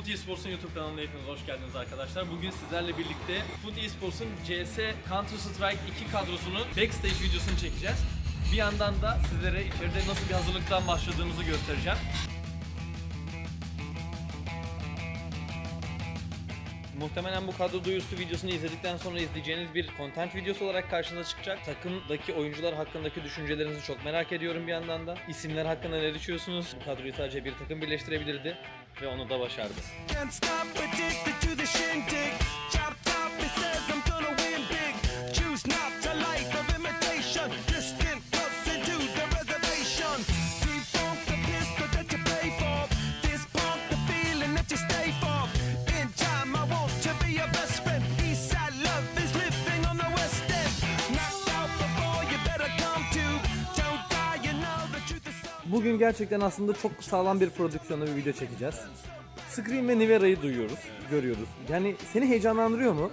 Foot Esports'un YouTube kanalına hepiniz hoş geldiniz arkadaşlar. Bugün sizlerle birlikte Foot Esports'un CS Counter Strike 2 kadrosunun backstage videosunu çekeceğiz. Bir yandan da sizlere içeride nasıl bir hazırlıktan başladığımızı göstereceğim. Muhtemelen bu kadro duyurusu videosunu izledikten sonra izleyeceğiniz bir content videosu olarak karşınıza çıkacak. Takımdaki oyuncular hakkındaki düşüncelerinizi çok merak ediyorum bir yandan da. İsimler hakkında ne düşünüyorsunuz? Bu kadroyu sadece bir takım birleştirebilirdi ve onu da başardı. Bugün gerçekten aslında çok sağlam bir prodüksiyonla bir video çekeceğiz. Scream ve Nivera'yı duyuyoruz, görüyoruz. Yani seni heyecanlandırıyor mu?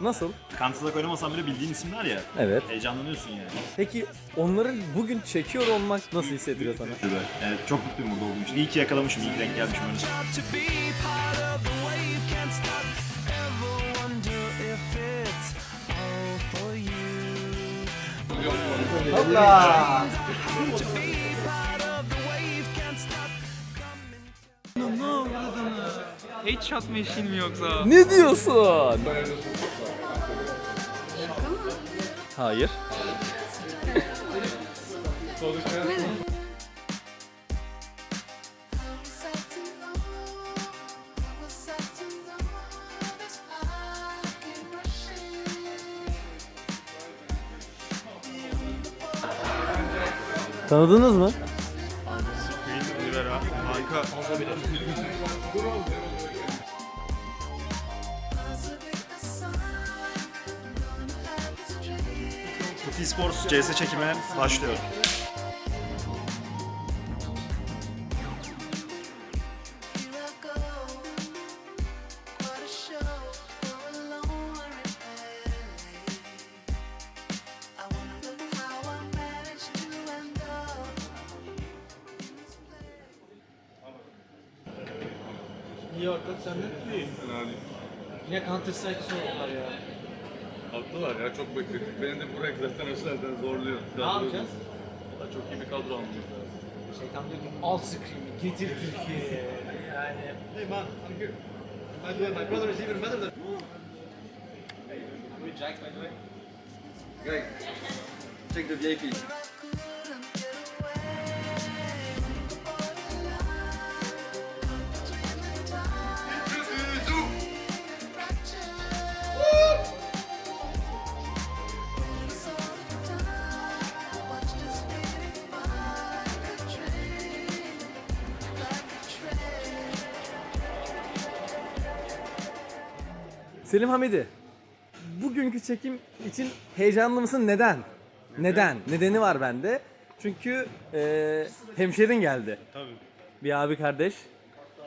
Nasıl? Counter-Strike oynamasan bile bildiğin isimler ya. Evet. Heyecanlanıyorsun yani. Peki onları bugün çekiyor olmak nasıl hissettiriyor sana? Evet çok mutluyum burada olduğum için. İyi ki yakalamışım, iyi ki denk gelmişim öyle. Headshot machine mi yoksa? Ne diyorsun? Hayır. Tanıdınız mı? Harika. Foot Esports CS çekime başlıyor. İyi ortak senden. İyi. Yine Counter Strike soruyorlar ya. Haklılar ya çok beklettik. Beni de buraya zaten özelden zorluyor. Ne yapacağız? Valla çok iyi bir kadro almamız lazım. Şeytan diyor ki al Scream'i getir Türkiye'ye. Yani Hey man, I'm here. By the way, my brother is even better than... Great. Take the VIP. Selim Hamidi. Bugünkü çekim için heyecanlı mısın? Neden? Neden? Nedeni var bende. Çünkü eee hemşerin geldi. Tabii. Bir abi kardeş.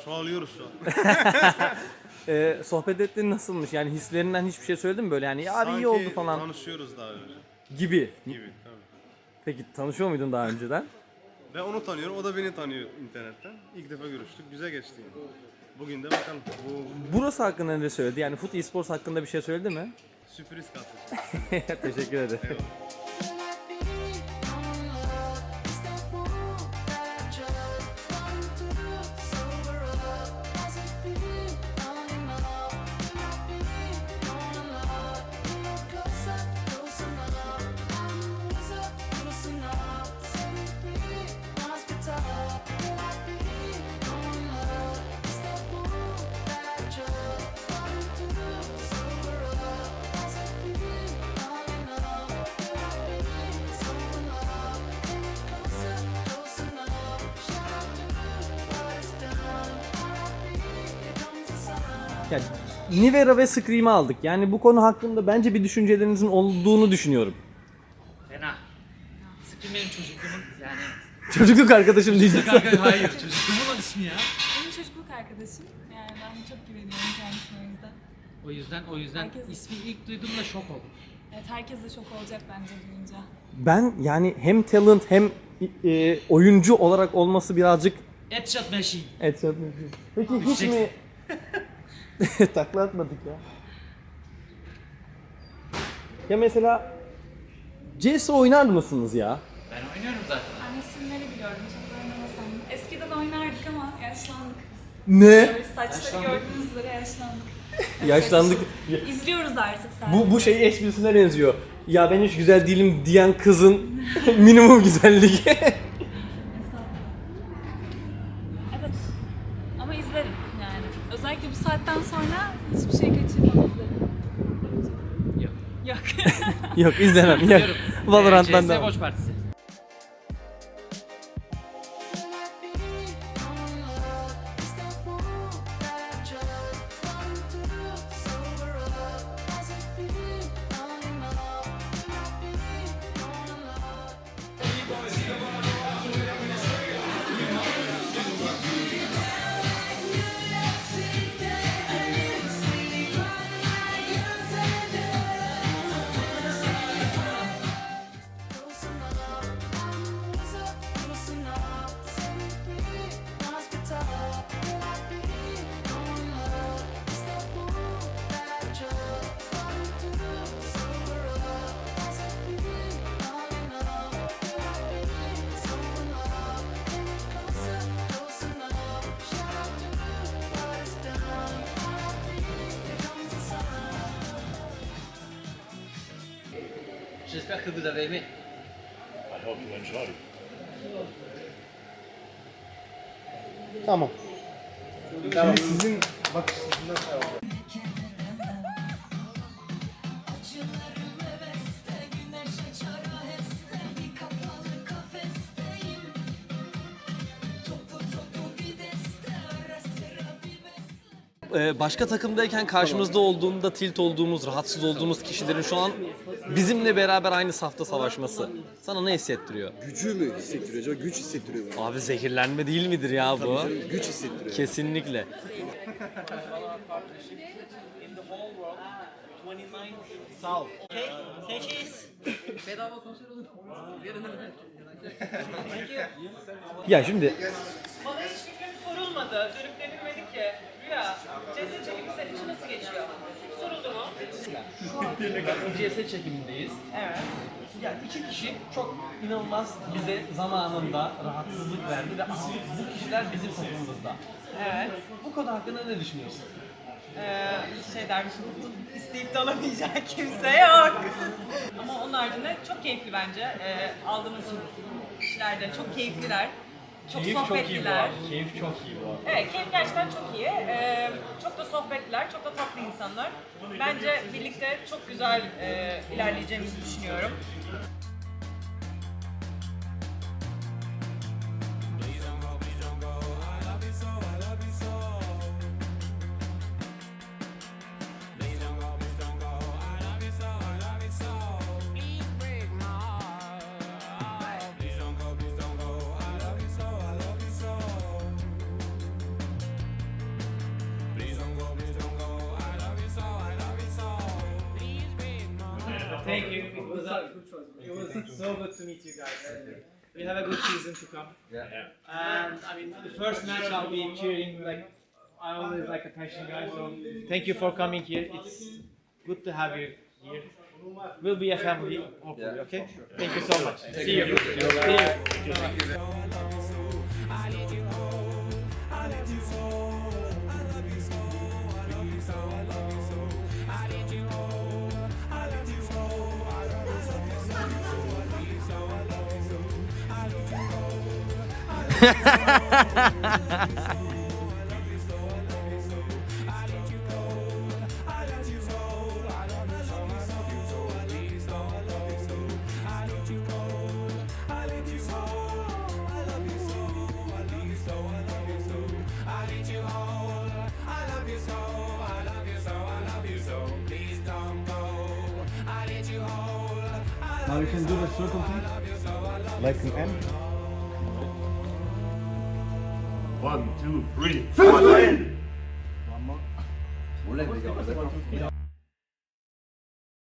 Çoğalıyoruz şu an. Eee sohbet ettiğin nasılmış? Yani hislerinden hiçbir şey söyledin mi böyle yani ya abi iyi oldu falan tanışıyoruz daha önce gibi. gibi. Tabii. Peki tanışıyor muydun daha önceden? Ben onu tanıyorum, o da beni tanıyor internetten. İlk defa görüştük, güzel geçti yani. Bugün de bakalım. Bu Burası hakkında ne söyledi? Yani Foot Esports hakkında bir şey söyledi mi? sürpriz kattı. Teşekkür ederim. Yani Nivera ve Scream'i aldık. Yani bu konu hakkında bence bir düşüncelerinizin olduğunu düşünüyorum. Fena. Scream benim çocukluğumun yani. Çocukluk arkadaşım diyeceğim. Kanka hayır çocukluğumun ismi ya. Benim çocukluk arkadaşım. Yani ben çok güveniyorum kendisine o yüzden. O yüzden o yüzden Herkes- ismi ilk duyduğumda şok oldum. Evet herkes de şok olacak bence duyunca. Ben yani hem talent hem e, oyuncu olarak olması birazcık Headshot Machine. et Peki hiç mi Takla atmadık ya. Ya mesela CS oynar mısınız ya? Ben isimleri biliyorum çok oynamasam. Eskiden oynardık ama yaşlandık. Ne? Böyle saçları gördüğünüz üzere yaşlandık. Yaşlandık. İzliyoruz artık sadece. Bu bu şey esprisine benziyor. Ya ben hiç güzel değilim diyen kızın minimum güzelliği. Estağfurullah. Evet. Ama izlerim yani. Özellikle bu saatten sonra hiçbir şey kaçırmam izlerim. Yok. Yok. Yok izlemem. Yok. Valorant'tan CS da. Watch Partisi. J'espère que vous avez aimé. Tamam. Şimdi sizin bakışınızda Ee, başka takımdayken karşımızda olduğunda tilt olduğumuz, rahatsız olduğumuz kişilerin şu an bizimle beraber aynı safta savaşması sana ne hissettiriyor? Gücü mü hissettiriyor acaba? Güç hissettiriyor bana. Abi zehirlenme değil midir ya bu? Canım, güç hissettiriyor. Kesinlikle. Ya şimdi Bana hiç fikrim sorulmadı. Dönüp denilmedi ki. Rüya, ceset çekimi senin için nasıl geçiyor? Soruldu mu? CS çekimindeyiz. Evet. Ya iki kişi çok inanılmaz bize zamanında rahatsızlık verdi ve artık bu kişiler bizim takımımızda. Evet. Bu konu hakkında ne düşünüyorsun? Ee, şey dermişim, isteyip de alamayacak kimse yok. Ama onun haricinde çok keyifli bence. Ee, aldığımız kişiler de çok keyifliler. Çok Keyif çok iyi bu sohbetliler. arada. Keyif çok iyi bu arada. Evet, keyif gerçekten çok iyi. Ee, çok da sohbetliler, çok da tatlı insanlar. Bence birlikte çok güzel e, ilerleyeceğimizi düşünüyorum. Thank you. It was, a, it was so good to meet you guys. We have a good season to come. Yeah. And I mean, the first match I'll be cheering like I always like a passion guy. So thank you for coming here. It's good to have you here. We'll be a family, hopefully. Okay. Thank you so much. See you. See Now you can do the circle thing. Like an M. One, two, three. 15!